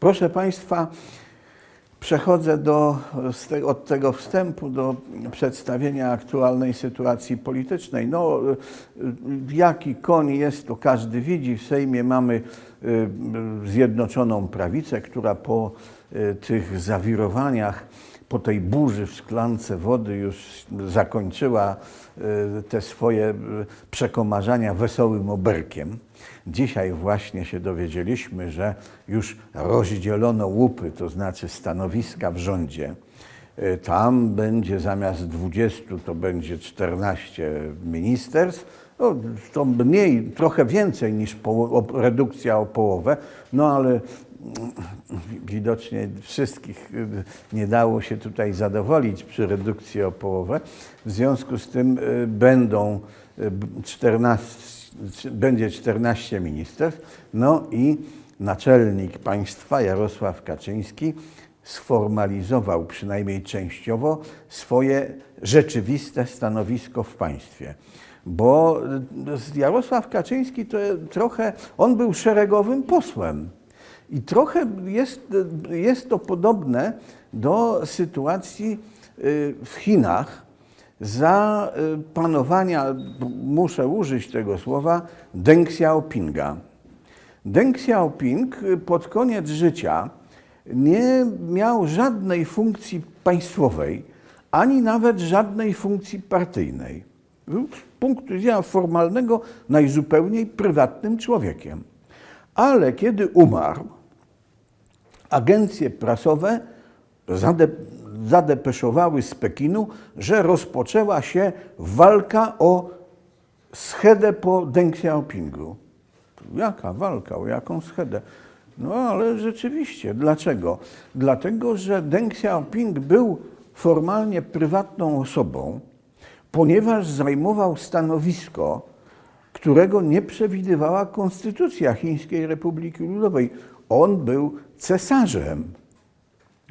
Proszę Państwa, przechodzę do, od tego wstępu do przedstawienia aktualnej sytuacji politycznej. No, jaki koń jest, to każdy widzi. W Sejmie mamy y, y, Zjednoczoną Prawicę, która po y, tych zawirowaniach, po tej burzy w szklance wody już zakończyła y, te swoje y, przekomarzania wesołym oberkiem. Dzisiaj właśnie się dowiedzieliśmy, że już rozdzielono łupy, to znaczy stanowiska w rządzie. Y, Tam będzie zamiast 20, to będzie 14 ministerstw. No, to mniej, trochę więcej niż redukcja o połowę, no ale widocznie wszystkich y, nie dało się tutaj zadowolić przy redukcji o połowę. W związku z tym y, będą y, b- 14, będzie 14 ministerstw, no i naczelnik państwa Jarosław Kaczyński sformalizował przynajmniej częściowo swoje rzeczywiste stanowisko w państwie. Bo y, Jarosław Kaczyński to trochę, on był szeregowym posłem. I trochę jest, jest to podobne do sytuacji y, w Chinach za y, panowania, muszę użyć tego słowa, Deng Xiaopinga. Deng Xiaoping y, pod koniec życia nie miał żadnej funkcji państwowej, ani nawet żadnej funkcji partyjnej. Był z punktu widzenia formalnego najzupełniej prywatnym człowiekiem. Ale kiedy umarł, agencje prasowe zade, zadepeszowały z Pekinu, że rozpoczęła się walka o schedę po Deng Xiaopingu. Jaka walka? O jaką schedę? No ale rzeczywiście. Dlaczego? Dlatego, że Deng Xiaoping był formalnie prywatną osobą, ponieważ zajmował stanowisko, którego nie przewidywała Konstytucja Chińskiej Republiki Ludowej. On był cesarzem.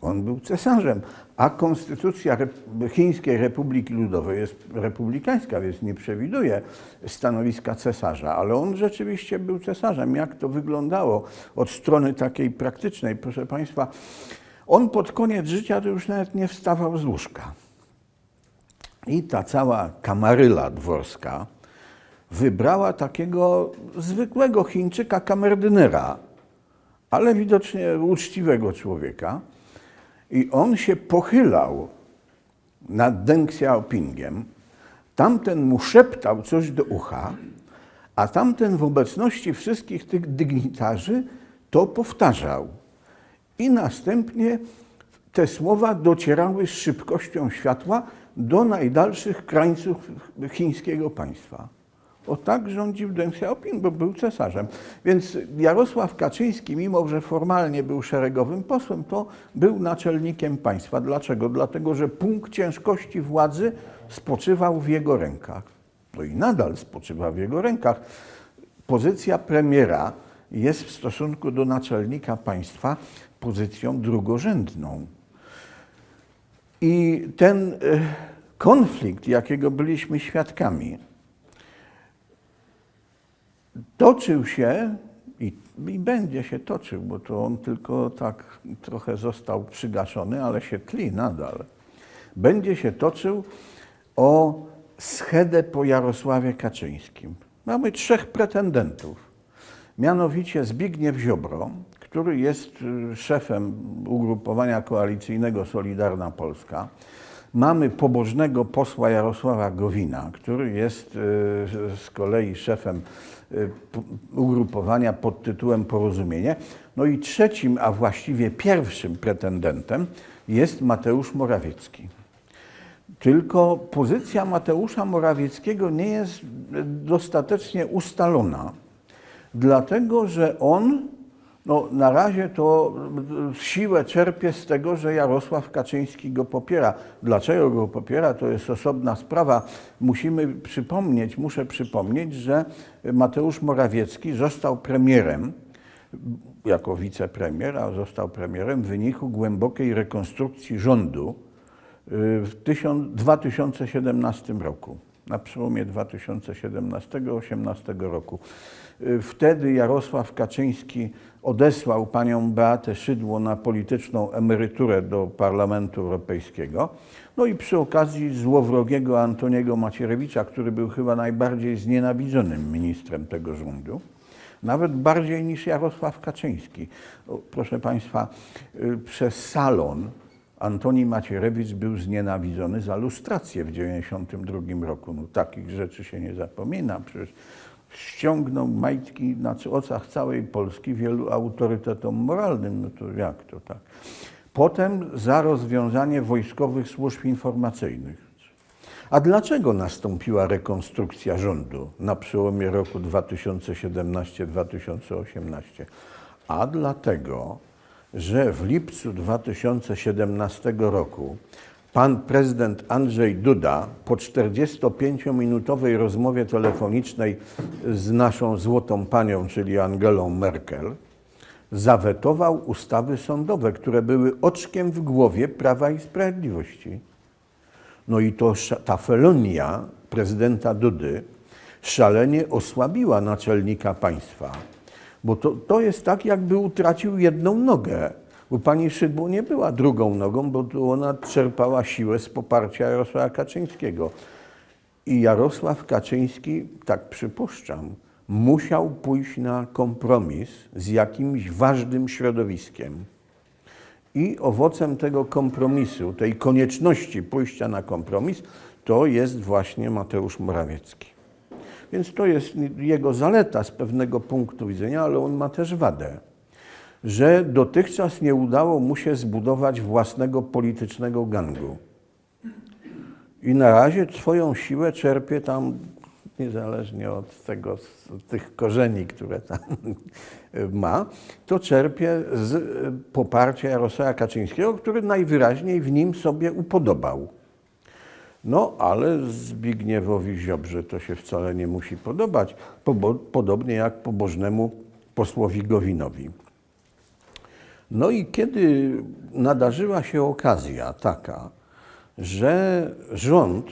On był cesarzem, a Konstytucja Chińskiej Republiki Ludowej jest republikańska, więc nie przewiduje stanowiska cesarza, ale on rzeczywiście był cesarzem. Jak to wyglądało od strony takiej praktycznej, proszę Państwa, on pod koniec życia to już nawet nie wstawał z łóżka. I ta cała kamaryla dworska wybrała takiego zwykłego Chińczyka, kamerdynera, ale widocznie uczciwego człowieka. I on się pochylał nad Deng Xiaopingiem. Tamten mu szeptał coś do ucha, a tamten w obecności wszystkich tych dygnitarzy to powtarzał. I następnie te słowa docierały z szybkością światła do najdalszych krańców chińskiego państwa. O tak rządził Deng Xiaoping, bo był cesarzem. Więc Jarosław Kaczyński, mimo że formalnie był szeregowym posłem, to był naczelnikiem państwa. Dlaczego? Dlatego, że punkt ciężkości władzy spoczywał w jego rękach. No i nadal spoczywa w jego rękach. Pozycja premiera jest w stosunku do naczelnika państwa pozycją drugorzędną. I ten e, konflikt, jakiego byliśmy świadkami, toczył się i, i będzie się toczył, bo to on tylko tak trochę został przygaszony, ale się tli nadal. Będzie się toczył o schedę po Jarosławie Kaczyńskim. Mamy trzech pretendentów. Mianowicie Zbigniew Ziobro, który jest y, szefem ugrupowania koalicyjnego Solidarna Polska. Mamy pobożnego posła Jarosława Gowina, który jest y, z kolei szefem y, ugrupowania pod tytułem Porozumienie. No i trzecim, a właściwie pierwszym pretendentem jest Mateusz Morawiecki. Tylko pozycja Mateusza Morawieckiego nie jest dostatecznie ustalona, dlatego że on no, na razie to siłę czerpie z tego, że Jarosław Kaczyński go popiera. Dlaczego go popiera, to jest osobna sprawa. Musimy przypomnieć, muszę przypomnieć, że Mateusz Morawiecki został premierem jako wicepremier, a został premierem w wyniku głębokiej rekonstrukcji rządu y, w tysiąc- 2017 roku. Na przełomie 2017-2018 roku. Y, Wtedy Jarosław Kaczyński odesłał panią Beatę Szydło na polityczną emeryturę do Parlamentu Europejskiego. No i przy okazji złowrogiego Antoniego Macierewicza, który był chyba najbardziej znienawidzonym ministrem tego rządu, nawet bardziej niż Jarosław Kaczyński. Proszę Państwa, y, przez salon Antoni Macierewicz był znienawidzony za lustrację w 1992 roku. No, takich rzeczy się nie zapomina. Przecież ściągnął majtki na oczach całej Polski wielu autorytetom moralnym. No to jak to tak? Potem za rozwiązanie wojskowych służb informacyjnych. A dlaczego nastąpiła rekonstrukcja rządu na przełomie roku 2017-2018? A dlatego, że w lipcu 2017 roku pan prezydent Andrzej Duda po 45-minutowej rozmowie telefonicznej z naszą złotą panią, czyli Angelą Merkel, zawetował ustawy sądowe, które były oczkiem w głowie Prawa i Sprawiedliwości. No i to ta felonia prezydenta Dudy szalenie osłabiła naczelnika państwa. Bo to, to jest tak, jakby utracił jedną nogę. Bo pani Szydło nie była drugą nogą, bo to ona czerpała siłę z poparcia Jarosława Kaczyńskiego. I Jarosław Kaczyński, tak przypuszczam, musiał pójść na kompromis z jakimś ważnym środowiskiem. I owocem tego kompromisu, tej konieczności pójścia na kompromis, to jest właśnie Mateusz Morawiecki. Więc to jest jego zaleta z pewnego punktu widzenia, ale on ma też wadę, że dotychczas nie udało mu się zbudować własnego politycznego gangu. I na razie swoją siłę czerpie tam, niezależnie od tego, tych korzeni, które tam ma, to czerpie z poparcia Jarosława Kaczyńskiego, który najwyraźniej w nim sobie upodobał. No, ale Zbigniewowi Ziobrze to się wcale nie musi podobać, podobnie jak pobożnemu posłowi Gowinowi. No i kiedy nadarzyła się okazja taka, że rząd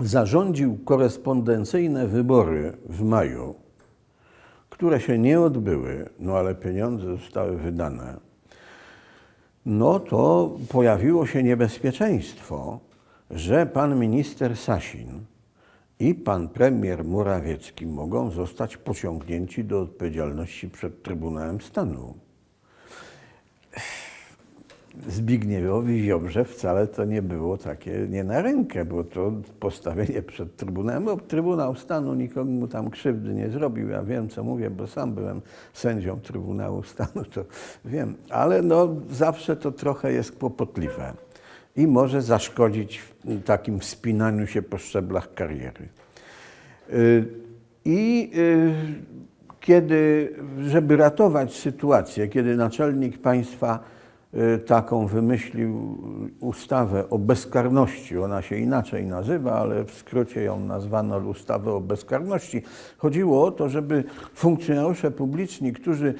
zarządził korespondencyjne wybory w maju, które się nie odbyły, no ale pieniądze zostały wydane, no to pojawiło się niebezpieczeństwo, że pan minister Sasin i pan premier Morawiecki mogą zostać pociągnięci do odpowiedzialności przed Trybunałem Stanu. Zbigniewowi Ziobrze wcale to nie było takie nie na rękę, bo to postawienie przed Trybunałem, bo Trybunał Stanu nikomu mu tam krzywdy nie zrobił. Ja wiem, co mówię, bo sam byłem sędzią Trybunału Stanu, to wiem. Ale no, zawsze to trochę jest kłopotliwe i może zaszkodzić takim wspinaniu się po szczeblach kariery. Y, I y, kiedy, żeby ratować sytuację, kiedy naczelnik państwa taką wymyślił ustawę o bezkarności, ona się inaczej nazywa, ale w skrócie ją nazwano ustawę o bezkarności. Chodziło o to, żeby funkcjonariusze publiczni, którzy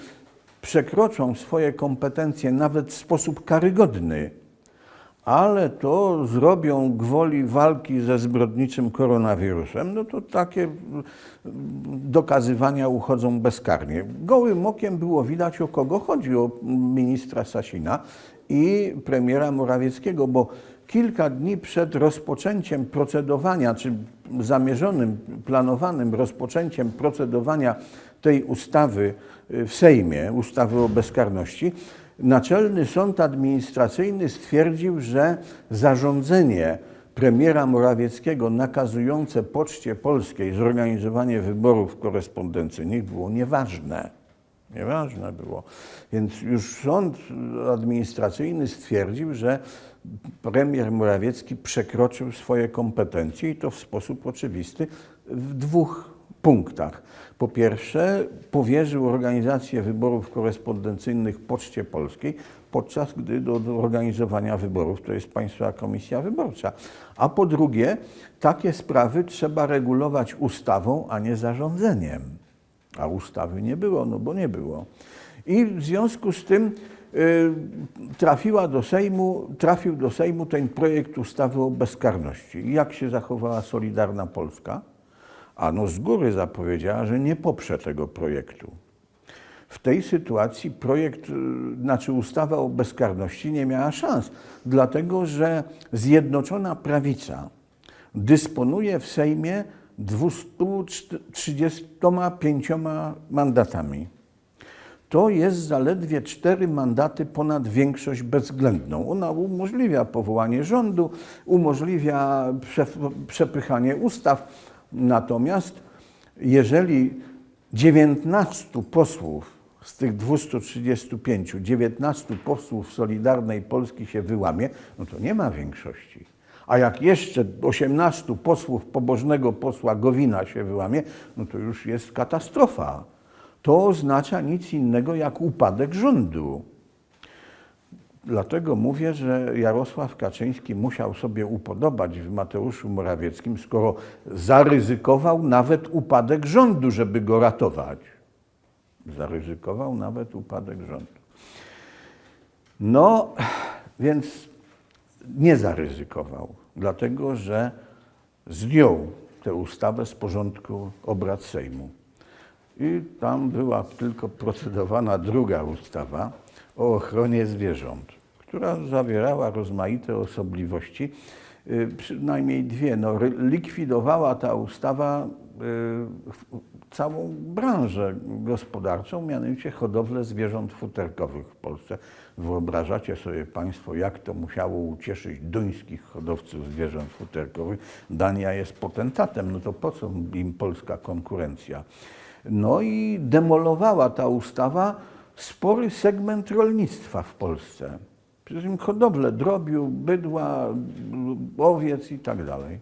przekroczą swoje kompetencje nawet w sposób karygodny, ale to zrobią gwoli walki ze zbrodniczym koronawirusem, no to takie dokazywania uchodzą bezkarnie. Gołym okiem było widać, o kogo chodzi, o ministra Sasina i premiera Morawieckiego, bo kilka dni przed rozpoczęciem procedowania, czy zamierzonym, planowanym rozpoczęciem procedowania tej ustawy w Sejmie, ustawy o bezkarności, Naczelny Sąd Administracyjny stwierdził, że zarządzenie premiera Morawieckiego nakazujące Poczcie Polskiej zorganizowanie wyborów korespondencyjnych było nieważne. Nieważne było. Więc już sąd administracyjny stwierdził, że premier Morawiecki przekroczył swoje kompetencje i to w sposób oczywisty w dwóch punktach. Po pierwsze, powierzył organizację wyborów korespondencyjnych Poczcie Polskiej, podczas gdy do, do organizowania wyborów to jest Państwowa Komisja Wyborcza. A po drugie, takie sprawy trzeba regulować ustawą, a nie zarządzeniem. A ustawy nie było, no bo nie było. I w związku z tym y, trafiła do Sejmu, trafił do Sejmu ten projekt ustawy o bezkarności. Jak się zachowała Solidarna Polska? Ano z góry zapowiedziała, że nie poprze tego projektu. W tej sytuacji projekt, y, znaczy ustawa o bezkarności nie miała szans, dlatego że Zjednoczona Prawica dysponuje w Sejmie 235 mandatami. To jest zaledwie cztery mandaty ponad większość bezwzględną. Ona umożliwia powołanie rządu, umożliwia prze, przepychanie ustaw. Natomiast jeżeli 19 posłów z tych 235, 19 posłów Solidarnej Polski się wyłamie, no to nie ma większości. A jak jeszcze 18 posłów pobożnego posła Gowina się wyłamie, no to już jest katastrofa. To oznacza nic innego jak upadek rządu. Dlatego mówię, że Jarosław Kaczyński musiał sobie upodobać w Mateuszu Morawieckim, skoro zaryzykował nawet upadek rządu, żeby go ratować. Zaryzykował nawet upadek rządu. No, więc nie zaryzykował, dlatego że zdjął tę ustawę z porządku obrad Sejmu. I tam była tylko procedowana druga ustawa o ochronie zwierząt, która zawierała rozmaite osobliwości, y, przynajmniej dwie. No, likwidowała ta ustawa y, całą branżę gospodarczą, mianowicie hodowlę zwierząt futerkowych w Polsce. Wyobrażacie sobie Państwo, jak to musiało ucieszyć duńskich hodowców zwierząt futerkowych. Dania jest potentatem, no to po co im polska konkurencja? No i demolowała ta ustawa spory segment rolnictwa w Polsce. Przede wszystkim hodowlę drobiu, bydła, owiec i tak dalej.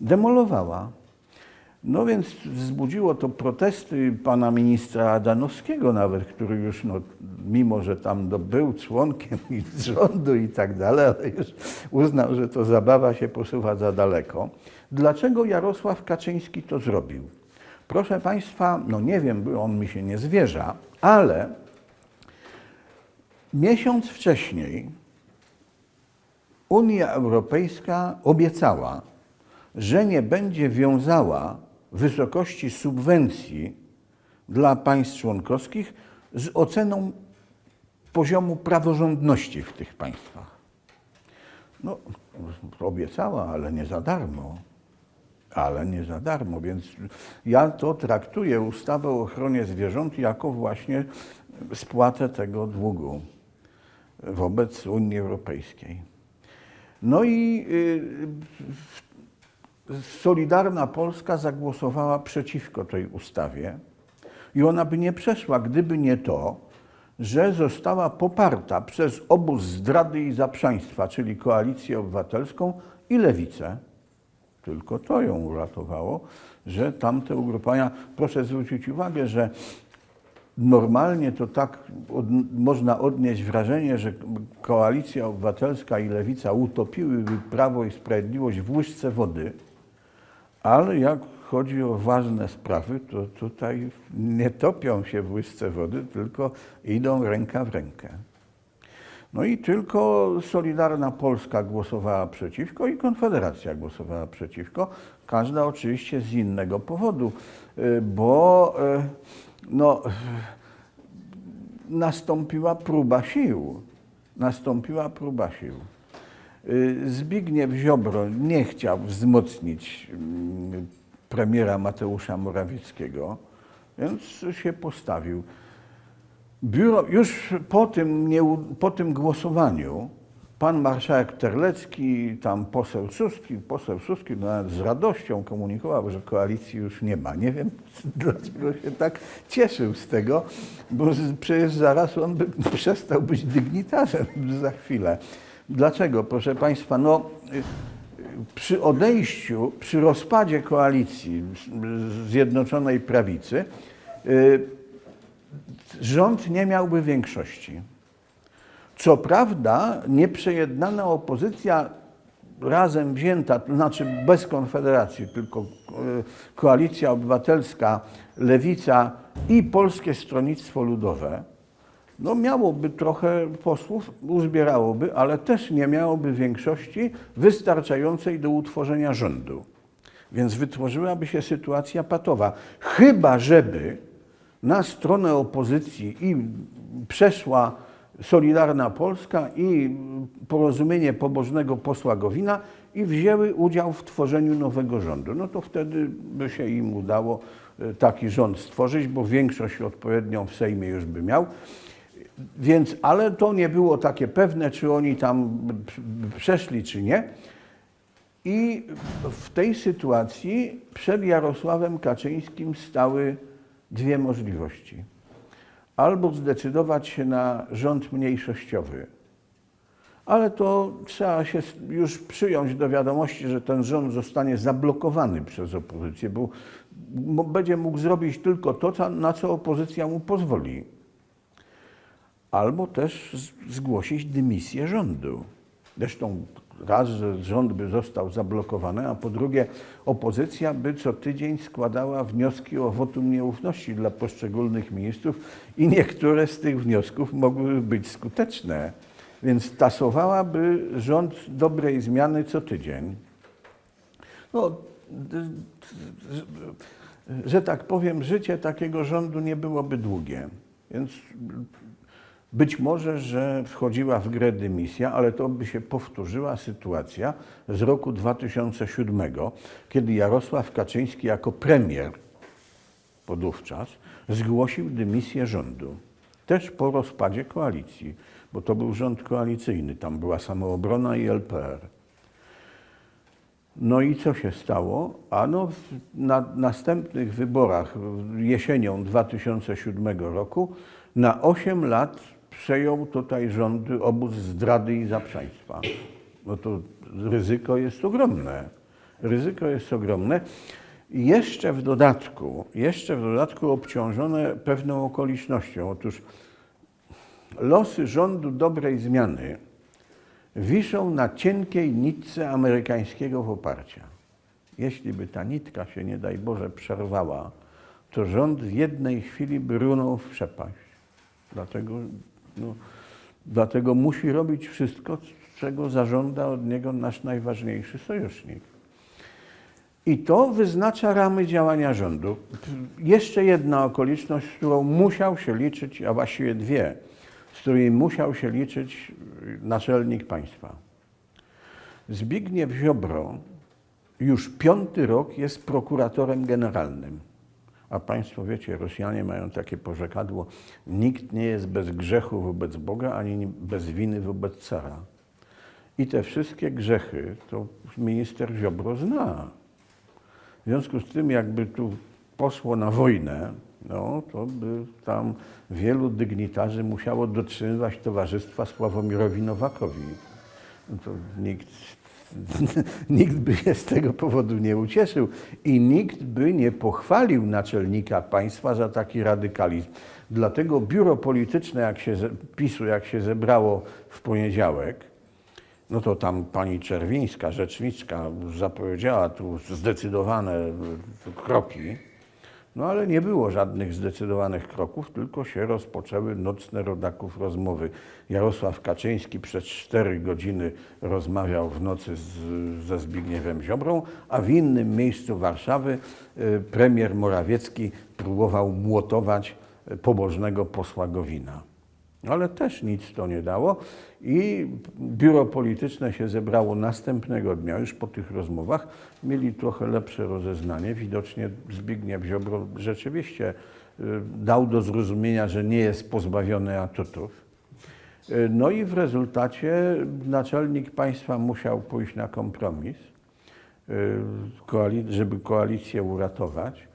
Demolowała. No więc wzbudziło to protesty pana ministra Adanowskiego nawet, który już, no, mimo że tam no, był członkiem rządu i tak dalej, ale już uznał, że to zabawa się posuwa za daleko. Dlaczego Jarosław Kaczyński to zrobił? Proszę Państwa, no nie wiem, on mi się nie zwierza, ale miesiąc wcześniej Unia Europejska obiecała, że nie będzie wiązała wysokości subwencji dla państw członkowskich z oceną poziomu praworządności w tych państwach. No, obiecała, ale nie za darmo. Ale nie za darmo, więc ja to traktuję ustawę o ochronie zwierząt jako właśnie spłatę tego długu wobec Unii Europejskiej. No i y, Solidarna Polska zagłosowała przeciwko tej ustawie i ona by nie przeszła, gdyby nie to, że została poparta przez obóz zdrady i zaprzaństwa, czyli Koalicję Obywatelską i Lewicę. Tylko to ją uratowało, że tamte ugrupowania, proszę zwrócić uwagę, że normalnie to tak od, można odnieść wrażenie, że Koalicja Obywatelska i Lewica utopiłyby Prawo i Sprawiedliwość w łyżce wody, ale jak chodzi o ważne sprawy, to tutaj nie topią się w łyżce wody, tylko idą ręka w rękę. No i tylko Solidarna Polska głosowała przeciwko i Konfederacja głosowała przeciwko. Każda oczywiście z innego powodu, y, bo y, no, nastąpiła próba sił. Nastąpiła próba sił. Y, Zbigniew Ziobro nie chciał wzmocnić mm, premiera Mateusza Morawieckiego, więc się postawił. Biuro, już po tym, nie, po tym głosowaniu pan marszałek Terlecki, tam poseł Suski, poseł Suski no nawet z radością komunikował, że koalicji już nie ma. Nie wiem, dlaczego się tak cieszył z tego, bo przecież zaraz on by przestał być dygnitarzem za chwilę. Dlaczego, proszę Państwa? No, y, przy odejściu, przy rozpadzie koalicji Zjednoczonej Prawicy, y, rząd nie miałby większości. Co prawda, nieprzejednana opozycja razem wzięta, to znaczy bez konfederacji, tylko e, koalicja obywatelska, lewica i polskie stronnictwo ludowe, no miałoby trochę posłów, uzbierałoby, ale też nie miałoby większości wystarczającej do utworzenia rządu. Więc wytworzyłaby się sytuacja patowa. Chyba, żeby na stronę opozycji i przeszła Solidarna Polska i porozumienie pobożnego posła Gowina i wzięły udział w tworzeniu nowego rządu. No to wtedy by się im udało e, taki rząd stworzyć, bo większość odpowiednią w Sejmie już by miał. Więc, ale to nie było takie pewne, czy oni tam przeszli, czy nie. I w tej sytuacji przed Jarosławem Kaczyńskim stały dwie możliwości. Albo zdecydować się na rząd mniejszościowy, ale to trzeba się już przyjąć do wiadomości, że ten rząd zostanie zablokowany przez opozycję, bo będzie mógł zrobić tylko to, na co opozycja mu pozwoli. Albo też zgłosić dymisję rządu. Zresztą raz, że rząd by został zablokowany, a po drugie opozycja by co tydzień składała wnioski o wotum nieufności dla poszczególnych ministrów i niektóre z tych wniosków mogłyby być skuteczne. Więc tasowałaby rząd dobrej zmiany co tydzień. No, że tak powiem, życie takiego rządu nie byłoby długie. Więc być może, że wchodziła w grę dymisja, ale to by się powtórzyła sytuacja z roku 2007, kiedy Jarosław Kaczyński jako premier podówczas zgłosił dymisję rządu. Też po rozpadzie koalicji, bo to był rząd koalicyjny, tam była samoobrona i LPR. No i co się stało? Ano w, na następnych wyborach jesienią 2007 roku na 8 lat przejął tutaj rządy obóz zdrady i zaprzaństwa. No to ryzyko jest ogromne. Ryzyko jest ogromne. I Jeszcze w dodatku, jeszcze w dodatku obciążone pewną okolicznością. Otóż losy rządu dobrej zmiany wiszą na cienkiej nitce amerykańskiego poparcia. Jeśli by ta nitka się, nie daj Boże, przerwała, to rząd w jednej chwili by runął w przepaść. Dlatego, no, dlatego musi robić wszystko, czego zażąda od niego nasz najważniejszy sojusznik. I to wyznacza ramy działania rządu. Jeszcze jedna okoliczność, z którą musiał się liczyć, a właściwie dwie, z którymi musiał się liczyć naczelnik państwa. Zbigniew Ziobro już piąty rok jest prokuratorem generalnym. A Państwo wiecie, Rosjanie mają takie porzekadło: nikt nie jest bez grzechu wobec Boga, ani bez winy wobec cara. I te wszystkie grzechy to minister Ziobro zna. W związku z tym, jakby tu poszło na wojnę, no, to by tam wielu dygnitarzy musiało dotrzymywać towarzystwa Sławomirowi Nowakowi. No to nikt, nikt by się z tego powodu nie ucieszył i nikt by nie pochwalił naczelnika państwa za taki radykalizm. Dlatego biuro polityczne jak się, PiSu, jak się zebrało w poniedziałek, no to tam pani Czerwińska, rzeczniczka, zapowiedziała tu zdecydowane kroki, no ale nie było żadnych zdecydowanych kroków, tylko się rozpoczęły nocne rodaków rozmowy. Jarosław Kaczyński przez cztery godziny rozmawiał w nocy z, ze Zbigniewem Ziobrą, a w innym miejscu Warszawy e, premier Morawiecki próbował młotować pobożnego posła Gowina. Ale też nic to nie dało i biuro polityczne się zebrało następnego dnia, już po tych rozmowach. Mieli trochę lepsze rozeznanie. Widocznie Zbigniew Ziobro rzeczywiście y, dał do zrozumienia, że nie jest pozbawiony atutów. Y, No i w rezultacie naczelnik państwa musiał pójść na kompromis, y, żeby koalicję uratować,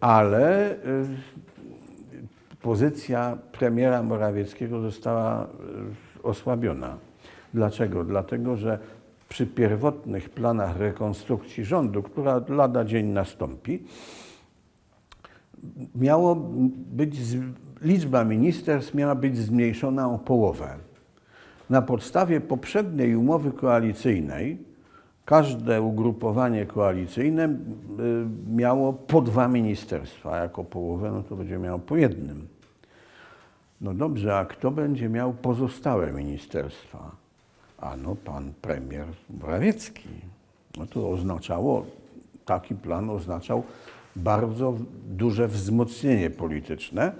ale pozycja premiera Morawieckiego została e, osłabiona. Dlaczego? Dlatego, że przy pierwotnych planach rekonstrukcji rządu, która lada dzień nastąpi, miało być, liczba ministerstw miała być zmniejszona o połowę. Na podstawie poprzedniej umowy koalicyjnej każde ugrupowanie koalicyjne y, miało po dwa ministerstwa, jako połowę no to będzie miało po jednym. No dobrze, a kto będzie miał pozostałe ministerstwa? Ano pan premier Morawiecki. No to oznaczało, taki plan oznaczał bardzo duże wzmocnienie polityczne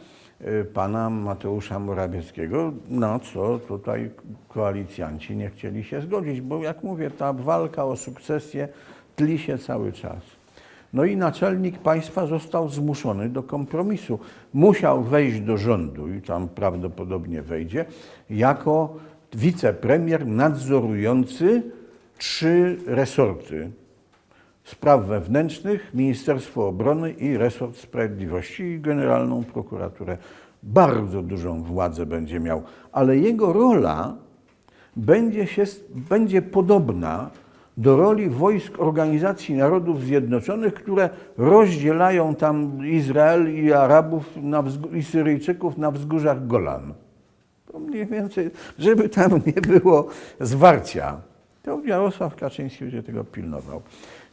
pana Mateusza Morawieckiego, na co tutaj koalicjanci nie chcieli się zgodzić, bo jak mówię, ta walka o sukcesję tli się cały czas. No i naczelnik państwa został zmuszony do kompromisu. Musiał wejść do rządu i tam prawdopodobnie wejdzie jako wicepremier nadzorujący trzy resorty. Spraw wewnętrznych, Ministerstwo Obrony i Resort Sprawiedliwości i Generalną Prokuraturę. Bardzo dużą władzę będzie miał, ale jego rola będzie, się, będzie podobna do roli wojsk Organizacji Narodów Zjednoczonych, które rozdzielają tam Izrael i Arabów na i Syryjczyków na wzgórzach Golan. To mniej więcej, żeby tam nie było zwarcia. To Jarosław Kaczyński będzie tego pilnował.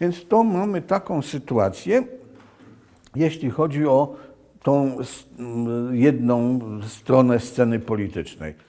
Więc to mamy taką sytuację, jeśli chodzi o tą jedną stronę sceny politycznej.